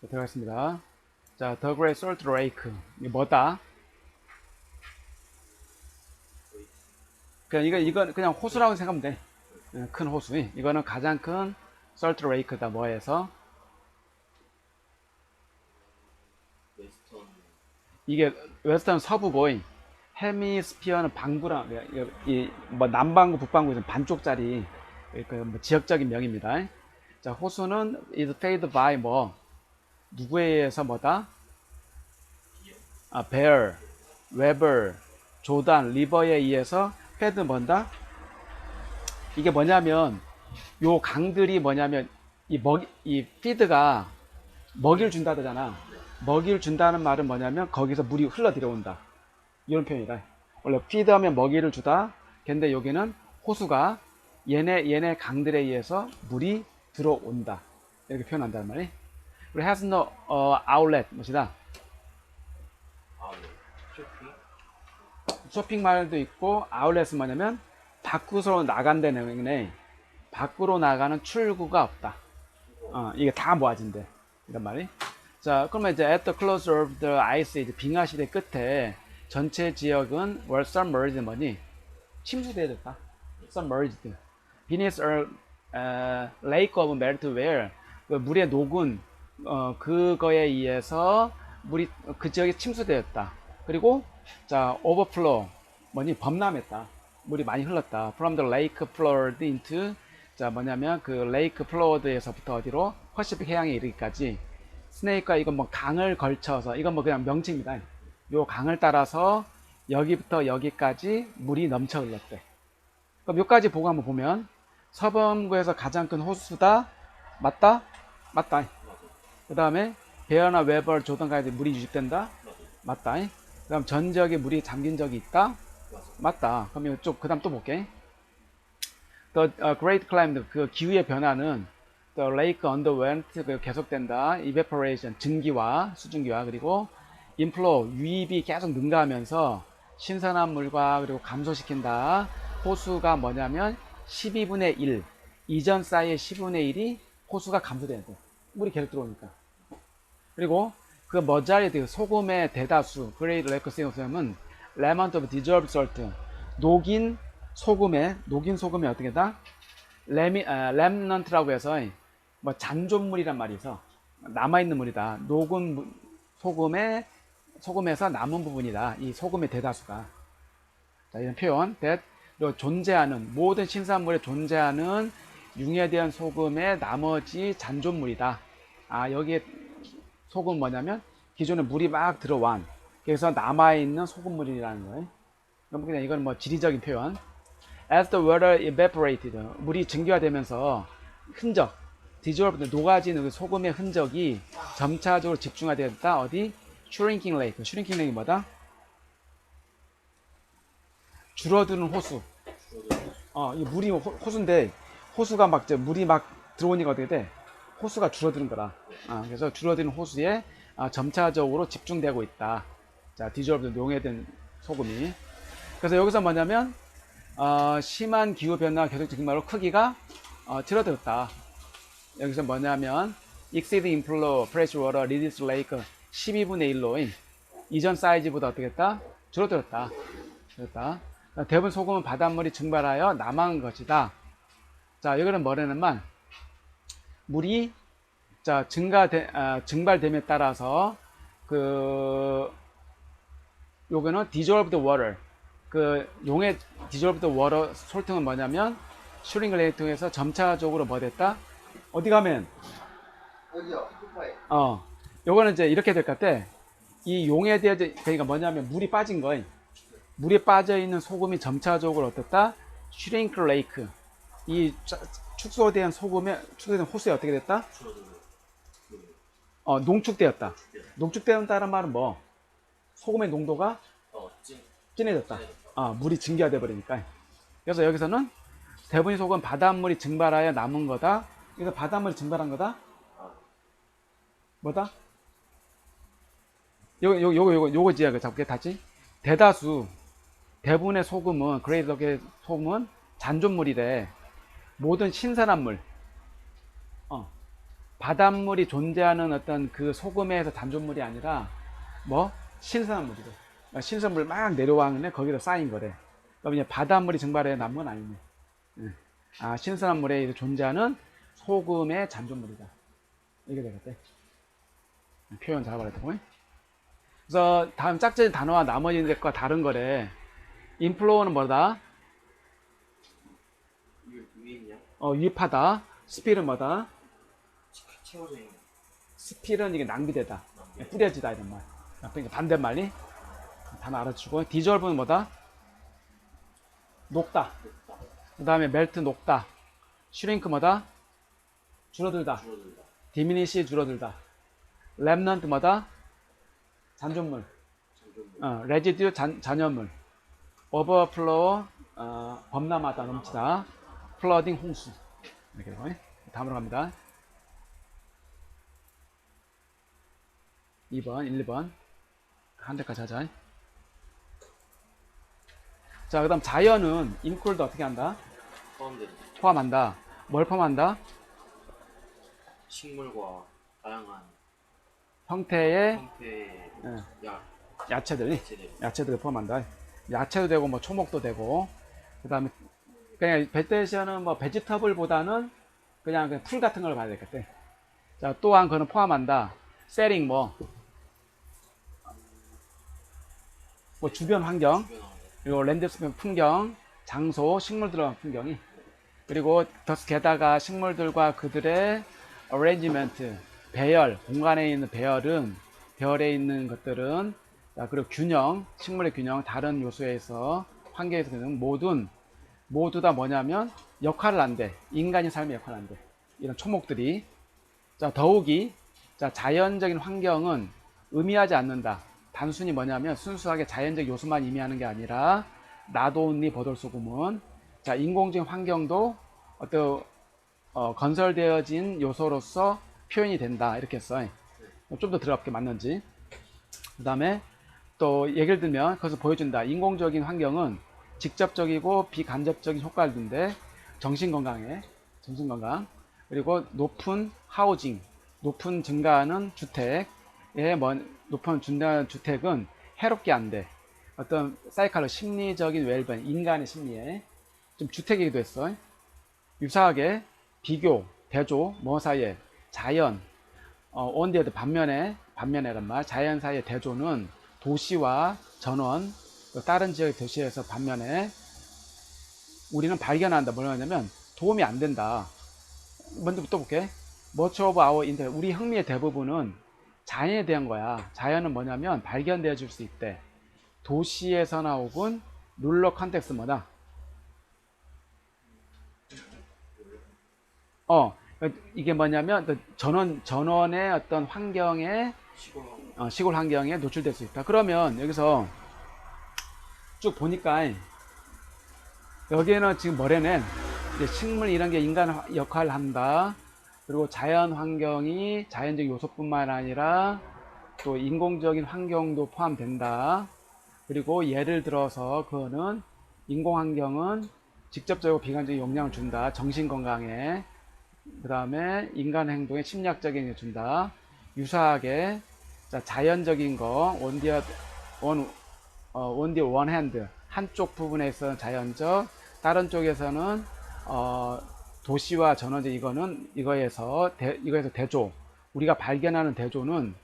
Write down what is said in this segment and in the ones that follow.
자, 들어가겠습니다. 자, The Great Salt Lake. 이게 뭐다? 그냥 이거, 이거 그냥 호수라고 생각하면 돼. 예, 큰 호수. 이거는 가장 큰 Salt Lake다, 뭐해서. 웨스턴 이게 웨스턴 서부고, 헤미스피어는 방구랑, 이, 뭐, 남반구, 북반구에서 반쪽짜리, 그, 뭐 지역적인 명입니다. 자, 호수는 is fed by 뭐, 누구에 의해서 뭐다? 아, 베어, 웨버, 조단, 리버에 의해서 패드 뭔다? 이게 뭐냐면 요 강들이 뭐냐면 이 먹이 이 피드가 먹이를 준다잖아. 먹이를 준다는 말은 뭐냐면 거기서 물이 흘러 들어온다. 이런 표현이다. 원래 피드하면 먹이를 주다. 근데 여기는 호수가 얘네 얘네 강들에 의해서 물이 들어온다. 이렇게 표현한단 말이. 그리고 has no 어, outlet 뭐시다. 아울렛 쇼핑 쇼핑몰도 있고 아울렛은 뭐냐면 밖으로 나간다는 얘기네. 밖으로 나가는 출구가 없다. 어, 이게 다 모아진대. 이런 말이. 자, 그러면 이제 at the close of the ice age 빙하 시대 끝에 전체 지역은 were submerged 뭐니? 침수되어졌다. submerged. beneath a uh, lake of melted where 그 물에 녹은 어, 그거에 의해서 물이 그 지역에 침수되었다. 그리고 자 overflow 뭐니 범람했다. 물이 많이 흘렀다. From the lake flowed into 자 뭐냐면 그 lake flowed에서부터 어디로 퍼시픽 해양에 이르기까지 스네이크가 이건 뭐 강을 걸쳐서 이건 뭐 그냥 명칭입니다. 요 강을 따라서 여기부터 여기까지 물이 넘쳐 흘렀대. 그럼 여기까지 보고 한번 보면 서범구에서 가장 큰 호수다 맞다 맞다. 그 다음에 베어나 웨버 조던가에 물이 유입된다 맞다. 그 다음 전 지역에 물이 잠긴 적이 있다 맞다. 그럼 이쪽 그 다음 또 볼게. The uh, Great Climate 그 기후의 변화는 The Lake Underwent 그 계속된다. Evaporation 증기와 수증기와 그리고 Inflow 유입이 계속 능가하면서 신선한 물과 그리고 감소시킨다. 호수가 뭐냐면 12분의 1 이전 사이의 10분의 1이 호수가 감소되는 거. 물이 계속 들어오니까. 그리고 그 머자리드 소금의 대다수 Lake System은 레먼트 오브 디졸브 솔트 녹인 소금에 녹인 소금이 어떻게 다? 레미 아, 렘넌트라고 해서 뭐 잔존물이란 말이 있어. 남아 있는 물이다. 녹은 무- 소금에 소금에서 남은 부분이다. 이 소금의 대다수가. 자 이런 표현. That 존재하는 모든 신산물에 존재하는 융해된 소금의 나머지 잔존물이다. 아 여기에 소금 뭐냐면 기존에 물이 막 들어완 그래서 남아있는 소금물이라는 거예요. 그럼 그냥 이건 뭐 지리적인 표현. As the water evaporated, 물이 증기화되면서 흔적, dissolved, 녹아지는 그 소금의 흔적이 점차적으로 집중화되었다. 어디? shrinking lake. shrinking lake이 뭐다? 줄어드는 호수. 어, 이 물이 호, 호수인데 호수가 막 이제 물이 막 들어오니까 어떻게 돼? 호수가 줄어드는 거라. 아, 그래서 줄어드는 호수에 아, 점차적으로 집중되고 있다. 자, 디졸브드 용해된 소금이. 그래서 여기서 뭐냐면 어, 심한 기후 변화 계속적인 말로 크기가 어, 줄어들었다. 여기서 뭐냐면 exceed inflow fresh water reduce lake 12분의 1로 이전 사이즈보다 어떻게 했다? 줄어들었다. 줄었다. 대부분 소금은 바닷물이 증발하여 남은 것이다. 자, 여기는 뭐라는 말? 물이 자 증가돼 아, 증발됨에 따라서 그 요거는 dissolved water. 그 용의 dissolved water 솔트는 뭐냐면 슈링글 레이 통해서 점차적으로 뭐 됐다? 어디 가면? 여기요 어 요거는 이제 이렇게 될 것 같아. 이 용에 대해 그러니까 뭐냐면 물이 빠진 거예요. 물에 빠져 있는 소금이 점차적으로 어떻다? 슈링크 레이크. 이 짜- 축소된 소금에 축소된 호수에 어떻게 됐다 어, 농축되었다. 농축되었다는 말은 뭐? 소금의 농도가 어찜 진해졌다. 아, 물이 증기화돼 버리니까. 그래서 여기서는 대부분 소금 바닷물이 증발하여 남은 거다. 그래서 바닷물이 증발한 거다. 뭐다? 요거 요거 요거 요거 요거 지역을 잡게 다지. 대다수 대부분의 소금은 그레이드의 소금은 잔존물이래. 모든 신선한 물. 어. 바닷물이 존재하는 어떤 그 소금에서 잔존물이 아니라 뭐 신선한 물이래. 그러니까 신선물 막 내려와는데 거기다 쌓인 거래. 그럼 이제 바닷물이 증발해 남은 건 아니네. 예. 아 신선한 물에 존재하는 소금의 잔존물이다. 이게 되겠대. 표현 잘 말했다고. 그래서 다음 짝짓 단어와 나머지 것과 다른 거래. 인플로우는 뭐다? 유, 위에 있냐? 어, 유입하다. 스필은 뭐다? 채- 채워져 있는 스필은 이게 낭비되다. 남게. 뿌려지다 이런 말. 그러니까 반대말이 단어 알아주고 디졸브는 뭐다? 녹다. 그 다음에 멜트 녹다. 슈링크 뭐다? 줄어들다. 줄어들다. 디미니시 줄어들다. 랩넌트 뭐다? 잔존물. 점점 어, 레지듀 잔, 잔여물. 오버플로우 어, 범람하다 넘치다. 플러딩 홍수. 이렇게 되고 다음으로 갑니다. 2번, 1, 2번. 한 대까지 하자. 자, 그 다음 자연은 인콜드 어떻게 한다? 포함된 포함한다. 뭘 포함한다? 식물과 다양한 형태의 형태의 예. 야, 야채들이 제들 야채들을 포함한다. 야채도 되고 뭐 초목도 되고 그 다음에 그냥 베테이션은 뭐 베지터블보다는 그냥, 그냥 풀 같은 걸 봐야 되겠대. 자 또한 그는 포함한다. 세링 뭐, 뭐 주변 환경 그리고 랜드스케이프 풍경, 장소, 식물 들어간 풍경이 그리고 더 게다가 식물들과 그들의 어레인지먼트, 배열, 공간에 있는 배열은 배열에 있는 것들은 자, 그리고 균형, 식물의 균형, 다른 요소에서 환경에서 는 모든 모두 다 뭐냐면 역할을 한대. 인간이 삶의 역할을 한대. 이런 초목들이 자 더욱이 자 자연적인 환경은 의미하지 않는다. 단순히 뭐냐면 순수하게 자연적 요소만 의미하는 게 아니라 나도온니 버돌소금은 자 인공적인 환경도 어떤 어, 건설되어진 요소로서 표현이 된다 이렇게 했어. 좀더 들어갑게 맞는지. 그 다음에 또 예를 들면 그것을 보여준다. 인공적인 환경은 직접적이고 비간접적인 효과를 준대. 정신 건강에 정신 건강 그리고 높은 하우징 높은 증가하는 주택에 뭐 높은 증가하는 주택은 해롭게 안 돼. 어떤 사이칼로 심리적인 웰변 인간의 심리에 좀 주택이기도 했어. 유사하게 비교 대조 뭐 사이에 자연 어, 온데드 반면에 반면에란 말 자연 사이의 대조는 도시와 전원 또 다른 지역의 도시에서 반면에 우리는 발견한다. 뭐냐면 도움이 안 된다. 먼저 또 볼게. 머치 오브 아워 인터 우리 흥미의 대부분은 자연에 대한 거야. 자연은 뭐냐면 발견되어 줄 수 있대. 도시에서나 혹은 룰러 컨텍스트 뭐다? 어 이게 뭐냐면 또 전원 전원의 어떤 환경에 시골 어, 시골 환경에 노출될 수 있다. 그러면 여기서 쭉 보니까 여기에는 지금 이제 식물 이런 게 인간 화- 역할을 한다. 그리고 자연 환경이 자연적 요소뿐만 아니라 또 인공적인 환경도 포함된다. 그리고 예를 들어서 그거는 인공 환경은 직접적으로 비관적인 영향을 준다. 정신 건강에 그 다음에 인간 행동에 심리학적인 영향을 준다. 유사하게 자, 자연적인 거 원디어 원 어, 원디 원 핸드 한쪽 부분에서는 자연적 다른 쪽에서는 어, 도시와 전원적 이거는 이거에서 대, 이거에서 대조 우리가 발견하는 대조는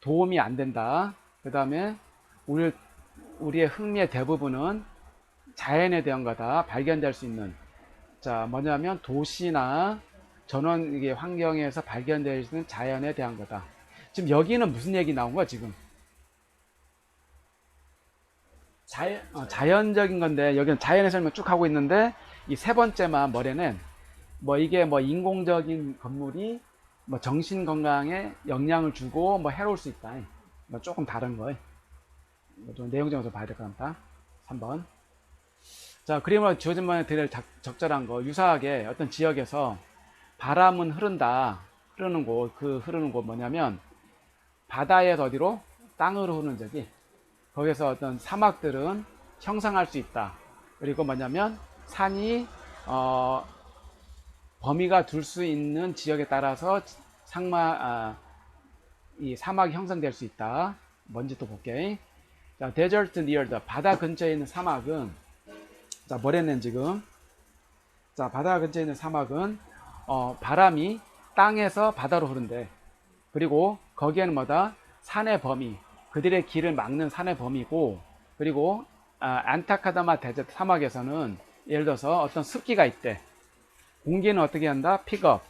도움이 안 된다. 그 다음에 우리 우리의 흥미의 대부분은 자연에 대한 거다 발견될 수 있는 자 뭐냐면 도시나 전원 이게 환경에서 발견될 수 있는 자연에 대한 거다. 지금 여기는 무슨 얘기 나온 거야 지금? 자연, 어, 자연적인 건데 여기는 자연의 설명 쭉 하고 있는데 이 세 번째만 뭐래는 뭐 이게 뭐 인공적인 건물이 뭐 정신 건강에 영향을 주고 뭐 해로울 수 있다. 뭐 조금 다른 거예요. 뭐좀 내용적으로 봐야 될 것 같다. 3번. 자, 그림으로 주어진 모양에 드릴 적- 적절한 거 유사하게 어떤 지역에서 바람은 흐른다. 흐르는 곳, 그 흐르는 곳 뭐냐면 바다에서 어디로? 땅으로 흐르는 적이 거기서 어떤 사막들은 형성할 수 있다. 그리고 뭐냐면 산이 어, 범위가 둘 수 있는 지역에 따라서 상마 아, 이 사막이 형성될 수 있다. 뭔지 또 볼게. 자, near the 바다 근처에 있는 사막은 자, 뭐랬는 지금? 자, 바다 근처에 있는 사막은 어, 바람이 땅에서 바다로 흐른대. 그리고 거기에는 뭐다? 산의 범위, 그들의 길을 막는 산의 범위고, 그리고 아, 안타카다마 데저트 사막에서는 예를 들어서 어떤 습기가 있대. 공기는 어떻게 한다? 픽업.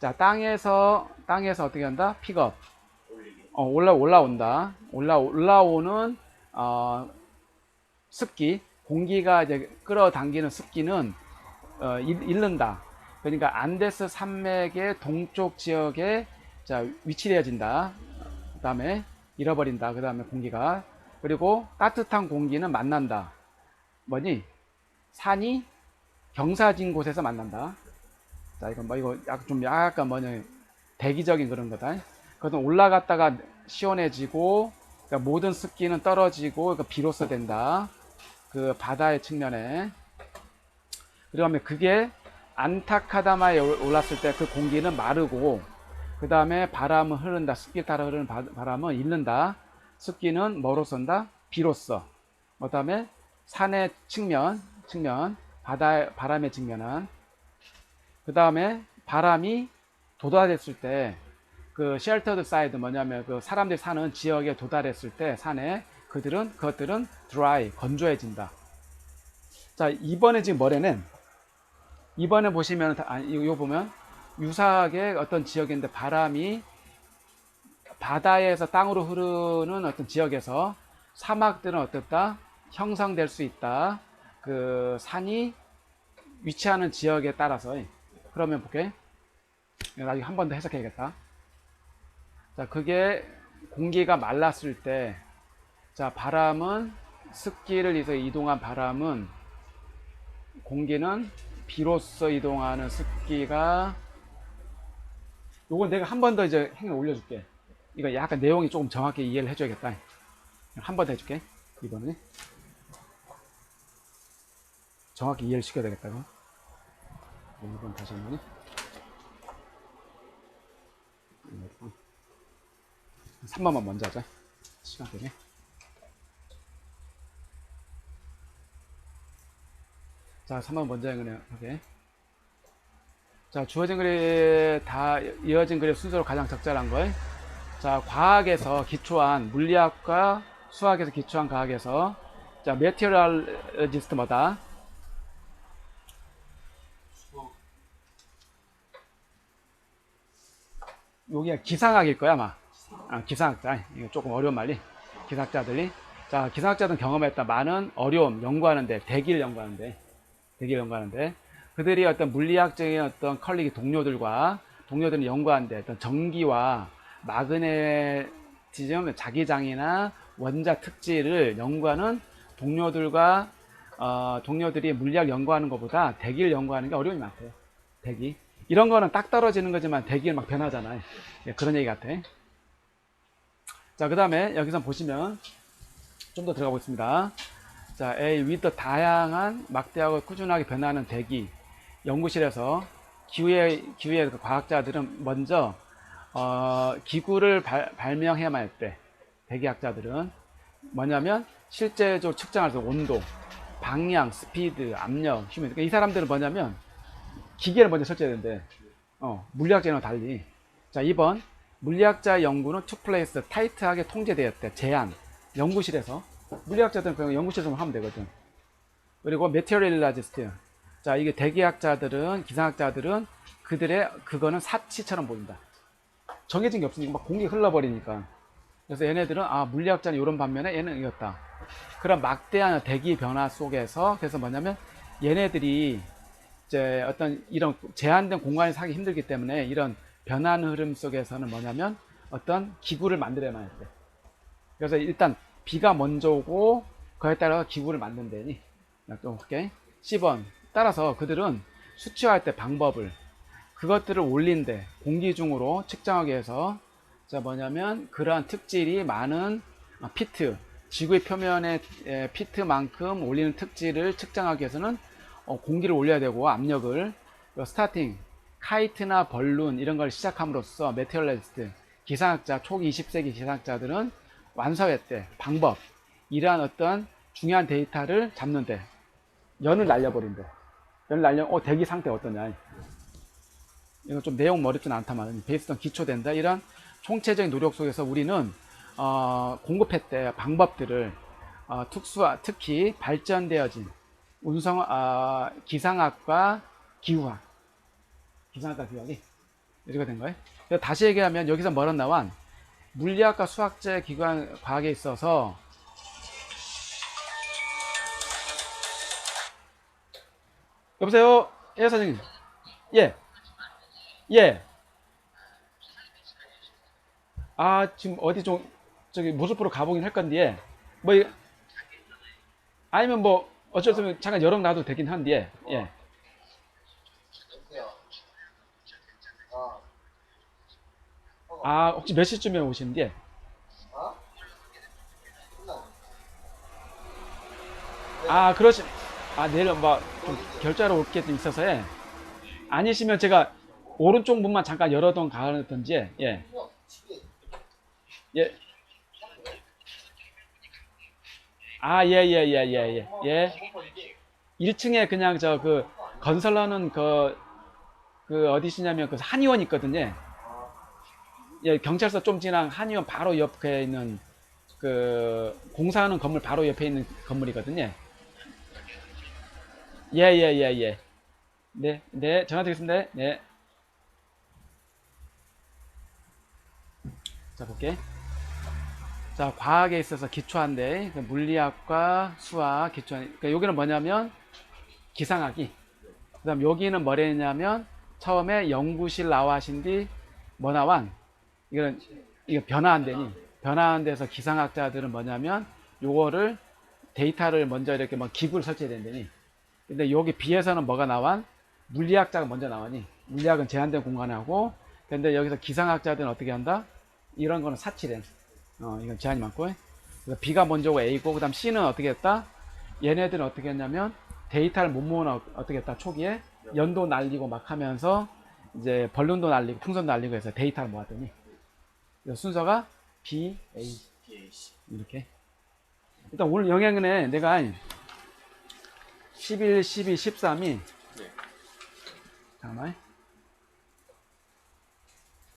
자, 땅에서 땅에서 어떻게 한다? 픽업. 어, 올라 올라온다. 올라 올라오는 어, 습기, 공기가 이제 끌어당기는 습기는 어, 잃- 잃는다. 그러니까 안데스 산맥의 동쪽 지역에 자 위치되어진다. 그다음에 잃어버린다. 그 다음에 공기가 그리고 따뜻한 공기는 만난다. 뭐니? 산이 경사진 곳에서 만난다. 자 이건 뭐 이거 약 좀 약간 뭐냐 대기적인 그런 거다. 그것은 올라갔다가 시원해지고 그러니까 모든 습기는 떨어지고 그러니까 비로소 된다. 그 바다의 측면에 그다음에 그게 안타카다마에 올- 올랐을 때 그 공기는 마르고 그 다음에 바람은 흐른다. 습기 따라 흐르는 바, 바람은 잃는다. 습기는 뭐로 쏜다? 비로써. 그 다음에 산의 측면, 측면, 바다 바람의 측면은 그 다음에 바람이 도달했을 때 그 쉘터드 사이드 뭐냐면 그 사람들이 사는 지역에 도달했을 때 산에 그들은 그것들은 드라이 건조해진다. 자 이번에 지금 뭐래는 이번에 보시면 다- 아, 이거 보면 유사하게 어떤 지역인데 바람이 바다에서 땅으로 흐르는 어떤 지역에서 사막들은 어떻다 형성될 수 있다. 그 산이 위치하는 지역에 따라서 그러면 볼게. 나중에 한 번 더 해석해야겠다. 자, 그게 공기가 말랐을 때, 자, 바람은 습기를 위해서 이동한 바람은 공기는 비로소 이동하는 습기가 요건 내가 한 번 더 이제 행을 올려줄게. 이거 약간 내용이 조금 정확히 이해를 해줘야겠다. 한 번 더 해줄게. 이번에 정확히 이해를 시켜야 되겠다. 이거. 이번 다시 한 번에. 3번만 먼저 하자. 시간 되네. 자, 3번 먼저 그냥 하게. 자, 주어진 글이 다 이어진 글의 순서로 가장 적절한 걸. 자, 과학에서 기초한 물리학과 수학에서 기초한 과학에서 자, 메테리얼리스트 뭐다? 여기가 기상학일 거야, 아마. 아, 기상학자. 이거 조금 어려운 말이. 기상학자들이. 자, 기상학자들은 경험했다. 많은 어려움, 연구하는데, 대기를 연구하는데, 대기를 연구하는데, 그들이 어떤 물리학적인 어떤 컬리기 동료들과, 동료들이 연구하는데, 어떤 전기와 마그네티즘, 자기장이나 원자 특질을 연구하는 동료들과, 어, 동료들이 물리학 연구하는 것보다 대기를 연구하는 게 어려움이 많대요. 대기. 이런 거는 딱 떨어지는 거지만 대기를 막 변하잖아요. 예, 그런 얘기 같아. 자, 그 다음에 여기서 보시면 좀 더 들어가 보겠습니다. 자, A with 다양한 막대하고 꾸준하게 변하는 대기 연구실에서 기후의 기후의 그 과학자들은 먼저 어, 기구를 발, 발명해야만 할 때 대기학자들은 뭐냐면 실제적으로 측정할 때 온도, 방향, 스피드, 압력, 힘. 그러니까 이 사람들은 뭐냐면 기계를 먼저 설치해야 되는데 어, 물리학자랑 달리. 자 2번 물리학자 연구는 place 타이트하게 통제되었대 제한 연구실에서. 물리학자들은 그냥 연구실에서만 하면 되거든. 그리고 메테리얼리스트 자 이게 대기학자들은 기상학자들은 그들의 그거는 사치처럼 보인다 정해진 게 없으니까 막 공기 흘러버리니까 그래서 얘네들은 아 물리학자는 이런 반면에 얘는 이겼다 그런 막대한 대기 변화 속에서 그래서 뭐냐면 얘네들이 이제 어떤 이런 제한된 공간에서 하기 힘들기 때문에 이런 변하는 흐름 속에서는 뭐냐면 어떤 기구를 만들어야만 할 때. 그래서 일단 비가 먼저 오고 그에 따라 기구를. 좀 볼게. 10번. 따라서 그들은 수치화할 때 방법을 그것들을 올린대. 공기 중으로 측정하기 위해서 자 뭐냐면 그러한 특질이 많은 아, 피트 지구의 표면의 에, 피트만큼 올리는 특질을 측정하기 위해서는 어, 공기를 올려야 되고 압력을 어, 스타팅 카이트나 벌룬 이런 걸 시작함으로써 메테올리스트 기상학자 초기 20세기 기상학자들은 완성했대 방법 이러한 어떤 중요한 데이터를 잡는데 연을 날려버린대 연을 날려 어 대기 상태 어떠냐 이거 좀 내용 어렵진 않다만 베이스던 기초된다 이런 총체적인 노력 속에서 우리는 어, 공급했대 방법들을 어, 특수화 특히 발전되어진 운성 아, 기상학과 기후학 기상학과 기후학이 이렇게 된 거예요. 다시 얘기하면 여기서 뭐라 나와? 물리학과 수학제 기관 과학에 있어서 여보세요, 예 선생님, 예, 예. 아 지금 어디 좀 저기 모습으로 가보긴 할 건데 뭐 이- 아니면 뭐 어쩔 수 없으면 잠깐 열어 놔도 되긴 한데 예. 어. 아 혹시 몇 시쯤에 오시는데 어? 끝나. 아 그러시 아 내일 뭐좀 결제하러 올 게 좀 있어서 예. 아니시면 제가 오른쪽 문만 잠깐 열어둔 가든지 예. 예. 아, 예, 예, 예, 예, 예. 예. 1층에 그냥 저 그 건설러는 그, 그 어디시냐면 그 한의원 있거든요. 예, 경찰서 좀 지난 한의원 바로 옆에 있는 그 공사하는 건물 바로 옆에 있는 건물이거든요. 예, 예, 예, 예. 네, 네, 전화 드리겠습니다. 네. 자, 볼게. 자, 과학에 있어서 기초한데, 그 물리학과 수학, 기초한, 그러니까 여기는 뭐냐면, 기상학이. 그 다음 여기는 뭐랬냐면, 처음에 연구실 나와신 뒤, 뭐 나완? 이거는, 이거 변화한 데니, 변화한 데서 기상학자들은 뭐냐면, 요거를, 데이터를 먼저 이렇게 뭐 기구를 설치해야 된다니. 근데 여기 비에서는 뭐가 나완? 물리학자가 먼저 나와니. 물리학은 제한된 공간에 하고, 근데 여기서 기상학자들은 어떻게 한다? 이런 거는 사치래. 어, 이건 제한이 많고. 그래서 B가 먼저 오고 A고, 그 다음 C는 어떻게 했다? 얘네들은 어떻게 했냐면, 데이터를 못 모으는 어- 어떻게 했다? 초기에 연도 날리고 막 하면서, 이제 벌룬도 날리고, 풍선도 날리고 해서 데이터를 모았더니, 순서가 B, A. 이렇게. 일단 오늘 영양은에 내가 11, 12, 13이, 네. 잠깐만.